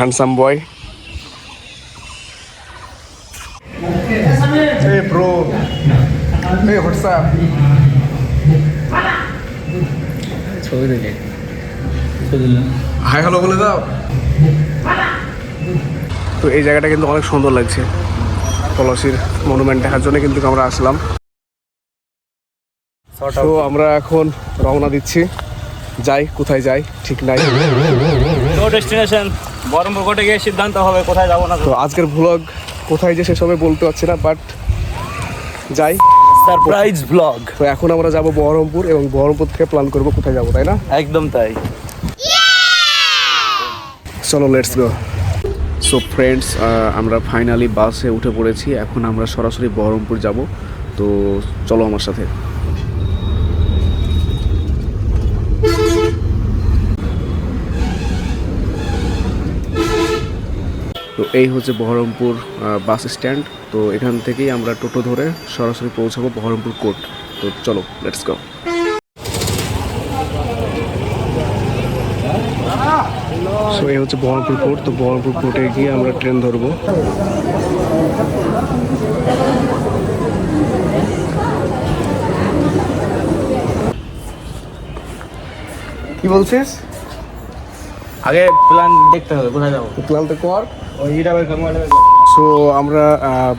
Handsome boy Hey bro. Hey what's up? ছবি দিলে hi hello বলে দাও। তো এই জায়গাটা কিন্তু অনেক সুন্দর লাগছে পলাশির মনুমেন্ট দেখার জন্য কিন্তু আমরা আসলাম। তো আমরা এখন রওনা দিচ্ছি। যাই কোথায় যাই ঠিক নাই। ডেস্টিনেশন বহরমপুর কোর্টে গিয়ে সিদ্ধান্ত হবে কোথায় যাব না তো আজকের ভ্লগ কোথায় যে সেসবে বলতে পারছি না বাট যাই। সারপ্রাইজ ব্লগ তো এখন আমরা যাব বহরমপুর এবং বহরমপুর থেকে প্ল্যান করব কোথায় যাব তাই না? একদম তাই। চলো let's go so friends finally finally বাসে উঠে পড়েছি। এখন আমরা সরাসরি বহরমপুর যাব। তো চলো আমার সাথে। তো এই হচ্ছে বহরমপুর বাস স্ট্যান্ড। তো এখান থেকেই আমরা টোটো ধরে সরাসরি পৌঁছাবো বহরমপুর কোর্ট। তো চলো লেটস গো সো এই হচ্ছে বহরমপুর কোর্ট। তো বহরমপুর কোর্টে গিয়ে আমরা ট্রেন ধরবো। কি বলছিস? আগে প্ল্যান দেখতে হবে কোথায় যাব? প্ল্যান তো কর। সো আমরা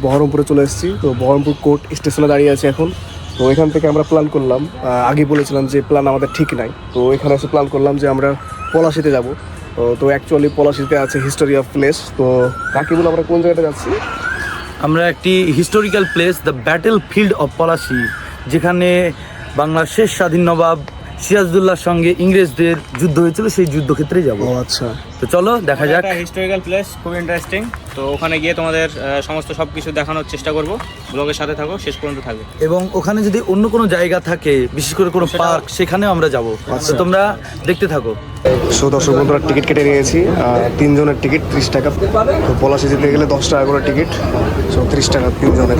বহরমপুরে চলে এসেছি। তো বহরমপুর কোর্ট স্টেশনে দাঁড়িয়ে আছি এখন। তো এখান থেকে আমরা প্ল্যান করলাম আগে বলেছিলাম যে প্ল্যান আমাদের ঠিক নাই। তো এখানে এসে প্ল্যান করলাম যে আমরা পলাশিতে যাব। তো অ্যাকচুয়ালি পলাশিতে আছে হিস্টোরি অফ প্লেস তো কাকে বলে আমরা কোন জায়গাটা যাচ্ছি? আমরা একটি historical place the battle field of Palashi যেখানে বাংলার শেষ স্বাধীন নবাব সিরাজদুল্লাহর সঙ্গে ইংরেজদের যুদ্ধ হয়েছিল সেই যুদ্ধক্ষেত্রে যাব। ও আচ্ছা। তো চলো দেখা যাক। হিস্টোরিক্যাল প্লেস খুব ইন্টারেস্টিং তো ওখানে গিয়ে তোমাদের সমস্ত সব কিছু দেখানোর চেষ্টা করব। ব্লগের সাথে থাকো শেষ পর্যন্ত থাকবে। এবং ওখানে যদি অন্য কোনো জায়গা থাকে বিশেষ করে কোনো পার্ক সেখানেও আমরা যাব। তো তোমরা দেখতে থাকো। সো দর্শক বন্ধুরা টিকিট কেটে নিয়েছি। তিনজনের টিকিট ত্রিশ টাকা। তো পলাশি যেতে গেলে দশ টাকা করে টিকিট। সো ত্রিশ টাকা তিনজনের।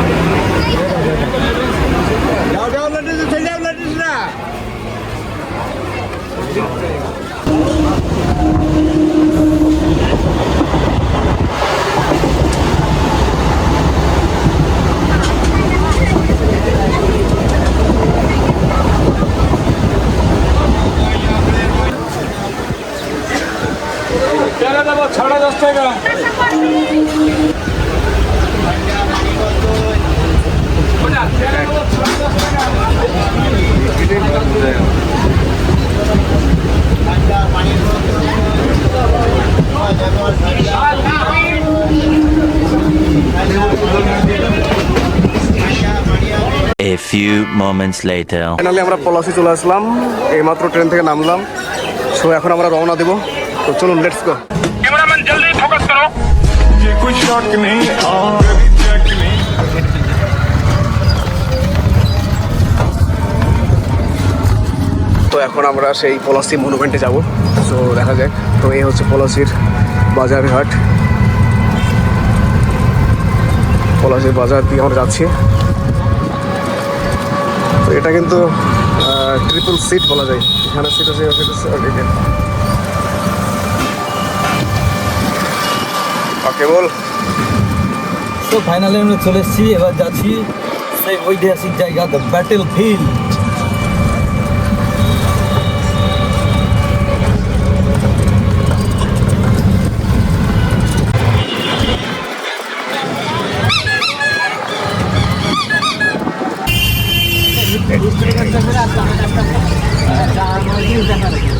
few moments later. ফাইনালি আমরা পলাশি চলে আসলাম এইমাত্র ট্রেন থেকে নামলাম সো এখন আমরা রওনা দেবো তো চলুন লেটস গো ये कोई शक नहीं और चेक नहीं তো এখন আমরা সেই পলাশি মনুমেন্টে যাব তো দেখা যাক তো এই হচ্ছে পলাশির বাজার ঘাট পলাশির বাজার দিয়ে আমরা যাচ্ছি তো এটা কিন্তু ট্রিপল সিট বলা যায়। এখানে সিট আছে ওকে ওকে বল। তো ফাইনালি আমরা চলে এসেছি, এবার যাচ্ছি সেই ঐতিহাসিক জায়গা দ্য ব্যাটেল ফিল্ড ちゃんがだけど。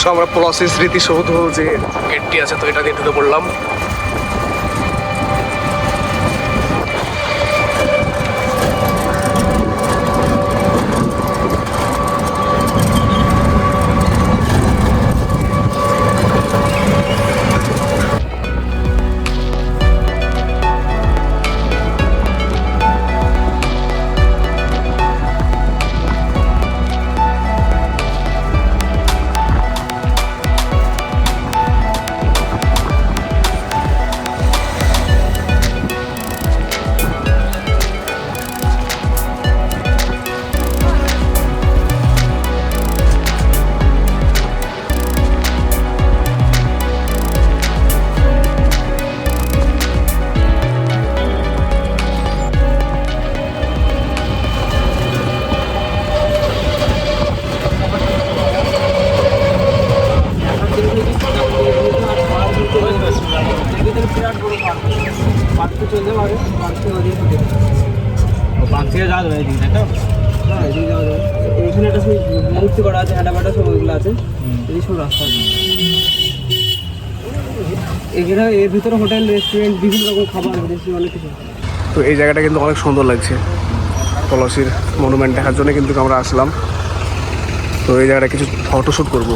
সো আমরা পলাশির স্মৃতিসৌধ যে গেটটি আছে তো এটা দিয়ে ঢুকে পড়লাম। মূর্তি করা আছে হাঁটা ফাটা সব ওইগুলো আছে। এই সব রাস্তা এখানে এর ভিতরে হোটেল রেস্টুরেন্ট বিভিন্ন রকম খাবার বিদেশি অনেক কিছু তো এই জায়গাটা কিন্তু অনেক সুন্দর লাগছে। পলাশির মনুমেন্ট দেখার জন্য কিন্তু আমরা আসলাম। তো এই জায়গাটা কিছু ফটোশ্যুট করব।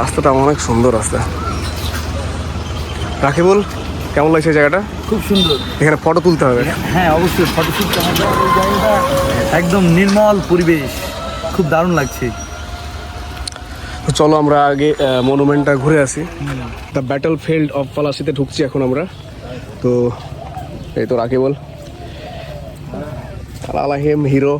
রাস্তাটা অনেক সুন্দর রাস্তা। রাখিবুল কেমন লাগছে জায়গাটা? খুব সুন্দর। এখানে ফটো তুলতে হবে। হ্যাঁ অবশ্যই ফটোশ্যুট জায়গাটা একদম নির্মল পরিবেশ। খুব দারুণ লাগছে। তো চলো আমরা আগে মনুমেন্টটা ঘুরে আসি। দ্য ব্যাটল ফিল্ড অফ পলাশিতে ঢুকছি এখন আমরা। তো এই তো রাকিবুল। আলাহিম হিরো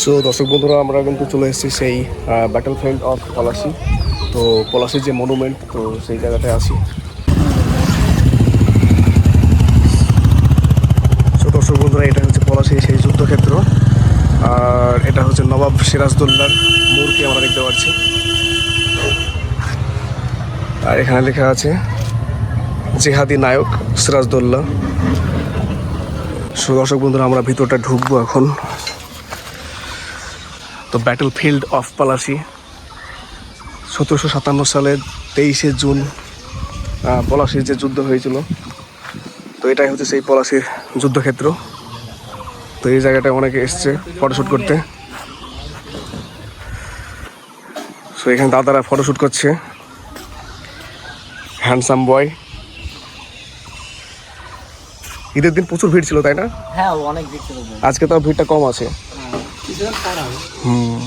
সো দর্শক বন্ধুরা, আমরা কিন্তু চলে এসেছি সেই ব্যাটল ফিল্ড অফ পলাশি তো পলাশির যে মনুমেন্ট তো সেই জায়গাটায় আসি সো দর্শক বন্ধুরা, এটা হচ্ছে পলাশি সেই যুদ্ধক্ষেত্র। আর এটা হচ্ছে নবাব সিরাজদৌল্লার মূর্তি আমরা দেখতে পাচ্ছি। আর এখানে লেখা আছে, জেহাদি নায়ক সিরাজদৌল্লা। সো দর্শক বন্ধুরা, আমরা ভিতরটা ঢুকবো এখন। তো ব্যাটল ফিল্ড অফ পলাশি সতেরোশো সাতান্ন সালে তেইশে জুন পলাশির যে যুদ্ধ হয়েছিল। তো এটাই হচ্ছে সেই পলাশির যুদ্ধক্ষেত্র। তো এই জায়গাটায় অনেকে এসছে ফটোশ্যুট করতে। সো এখানে দাদারা ফটোশ্যুট করছে। হ্যান্ডসাম বয় ঈদের দিন প্রচুর ভিড় ছিল তাই না? হ্যাঁ অনেক দেখতে পাবো আজকে তো ভিড়টা কম আছে। হুম।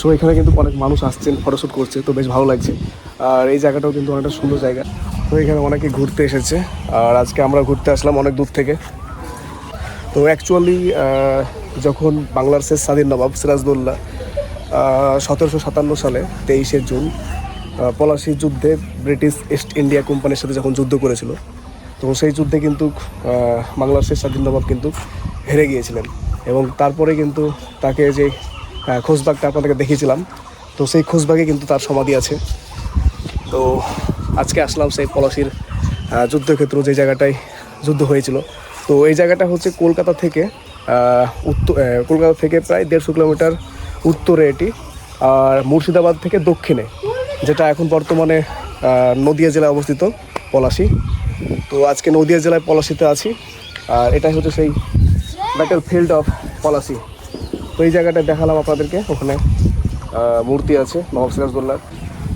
সো এখানে কিন্তু অনেক মানুষ আসছেন ফটোশ্যুট করছে তো বেশ ভালো লাগছে। আর এই জায়গাটাও কিন্তু অনেকটা সুন্দর জায়গা। তো এখানে অনেকে ঘুরতে এসেছে, আর আজকে আমরা ঘুরতে আসলাম অনেক দূর থেকে। তো অ্যাকচুয়ালি যখন বাংলার শেষ স্বাধীন নবাব সিরাজদৌল্লা সতেরোশো সাতান্ন সালে তেইশে জুন পলাশি যুদ্ধে ব্রিটিশ ইস্ট ইন্ডিয়া কোম্পানির সাথে যখন যুদ্ধ করেছিল তো সেই যুদ্ধে কিন্তু বাংলার শেষ স্বাধীন নবাব কিন্তু হেরে গিয়েছিলেন। এবং তারপরে কিন্তু তাকে যে খোঁজবাগটা আপনাদেরকে দেখিয়েছিলাম, তো সেই খোঁজবাগে কিন্তু তার সমাধি আছে। তো আজকে আসলাম সেই পলাশির যুদ্ধক্ষেত্র যে জায়গাটায় যুদ্ধ হয়েছিল। তো এই জায়গাটা হচ্ছে কলকাতা থেকে উত্তর কলকাতা থেকে প্রায় দেড়শো কিলোমিটার উত্তরে এটি, আর মুর্শিদাবাদ থেকে দক্ষিণে, যেটা এখন বর্তমানে নদিয়া জেলায় অবস্থিত পলাশি। তো আজকে নদিয়া জেলায় পলাশিতে আছি, আর এটাই হচ্ছে সেই ব্যাটেল ফিল্ড অফ পলাশি। তো এই জায়গাটা দেখালাম আপনাদেরকে, ওখানে মূর্তি আছে নবাব সিরাজদৌল্লার।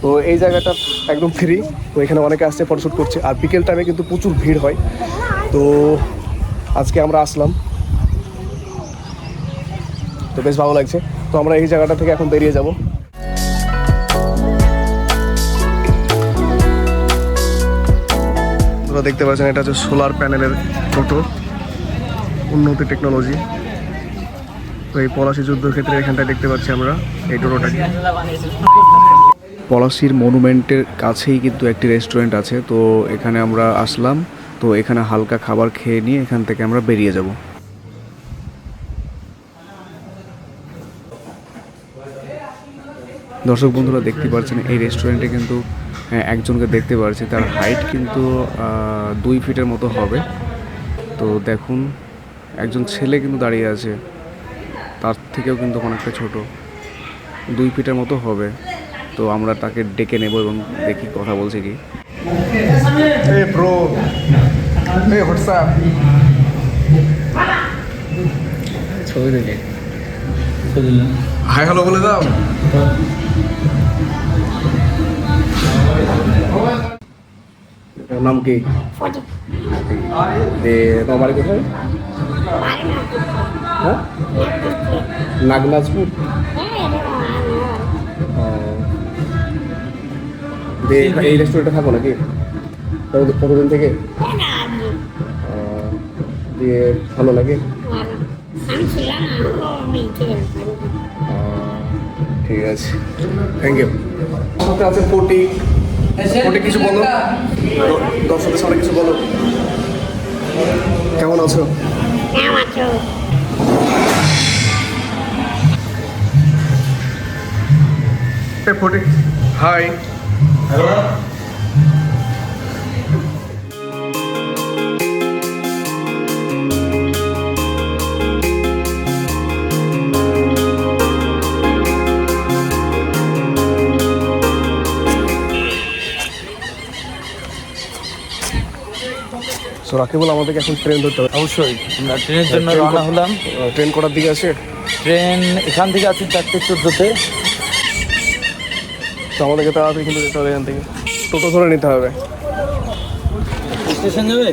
তো এই জায়গাটা একদম ফ্রি তো এখানে অনেকে আসছে ফটোশ্যুট করছে। আর বিকেল টাইমে কিন্তু প্রচুর ভিড় হয়। তো আজকে আমরা আসলাম। তো বেশ ভালো লাগছে। তো আমরা এই জায়গাটা থেকে এখন বেরিয়ে যাব। আপনারা দেখতে পাচ্ছেন, এটা হচ্ছে সোলার প্যানেলের টোটো উন্নতি টেকনোলজি তো এই পলাশি যুদ্ধ ক্ষেত্রে এখানটায় দেখতে পাচ্ছি আমরা। এই টোটোটাকে পলাশির মনুমেন্টের কাছেই কিন্তু একটি রেস্টুরেন্ট আছে, তো এখানে আমরা আসলাম, তো এখানে হালকা খাবার খেয়ে নিয়ে এখান থেকে আমরা বেরিয়ে যাব। দর্শক বন্ধুরা, দেখতে পাচ্ছেন, এই রেস্টুরেন্টে কিন্তু একজনকে দেখতে পাচ্ছি, তার হাইট কিন্তু দুই ফিটের মতো হবে। তো দেখুন, একজন ছেলে কিন্তু দাঁড়িয়ে আছে, তার থেকেও কিন্তু অনেকটা ছোট, দুই ফিটের মতো হবে। তো আমরা তাকে ডেকে নেব এবং দেখি কথা বলছে কি। হাই হ্যালো বলে দাও। নাম কি? দে তোমার বাড়ি কোথায়? হ্যাঁ? নাগনাজপুর? এই রেস্টুরেন্টে থাকো নাকি? কতদিন থেকে? দিয়ে ভালো লাগে? ঠিক আছে। থ্যাংক ইউ সাথে আছে কোটি কোটি কিছু বলো? দ- দর্শকের সামনে কিছু বলো? কেমন আছো? কেমন আছো হাই সো রাকিবুল আমাদেরকে এখন ট্রেন ধরতে হবে। অবশ্যই আমরা ট্রেনের জন্য রওনা হলাম। ট্রেন কটার দিকে আছে? ট্রেন এখান থেকে আছে চারটে চোদ্দোতে। তো আমাদেরকে তাড়াতাড়ি কিন্তু যেতে হবে এখান থেকে। টোটো ধরে নিতে হবে। স্টেশন যাবে?